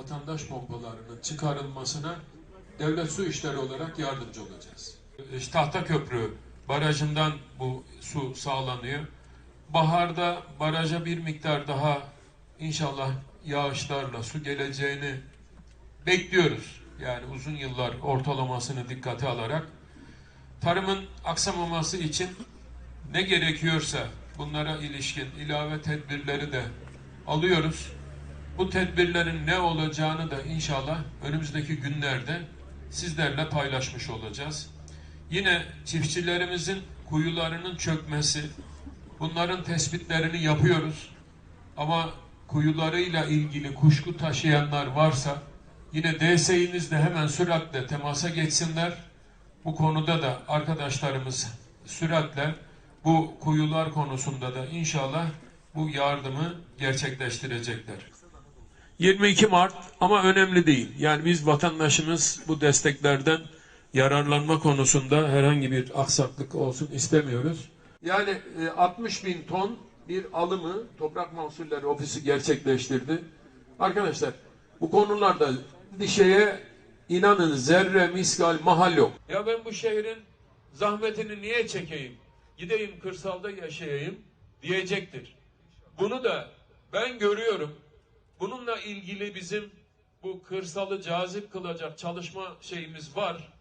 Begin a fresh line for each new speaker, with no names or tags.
vatandaş pompalarının çıkarılmasına devlet su işleri olarak yardımcı olacağız. İşte Tahtaköprü barajından bu su sağlanıyor. Baharda baraja bir miktar daha inşallah yağışlarla su geleceğini bekliyoruz. Yani uzun yıllar ortalamasını dikkate alarak tarımın aksamaması için ne gerekiyorsa bunlara ilişkin ilave tedbirleri de alıyoruz. Bu tedbirlerin ne olacağını da inşallah önümüzdeki günlerde sizlerle paylaşmış olacağız. Yine çiftçilerimizin kuyularının çökmesi, bunların tespitlerini yapıyoruz. Ama kuyularıyla ilgili kuşku taşıyanlar varsa yine DSİ'nizle hemen süratle temasa geçsinler. Bu konuda da arkadaşlarımız süratle bu kuyular konusunda da inşallah bu yardımı gerçekleştirecekler. 22 Mart ama önemli değil. Yani biz vatandaşımız bu desteklerden yararlanma konusunda herhangi bir aksaklık olsun istemiyoruz. Yani e, 60 bin ton bir alımı Toprak Mahsulleri Ofisi gerçekleştirdi. Arkadaşlar bu konularda bir şeye inanın zerre miskal mahal yok. Ya ben bu şehrin zahmetini niye çekeyim? Gideyim kırsalda yaşayayım diyecektir. Bunu da ben görüyorum. Bununla ilgili bizim bu kırsalı cazip kılacak çalışma şeyimiz var.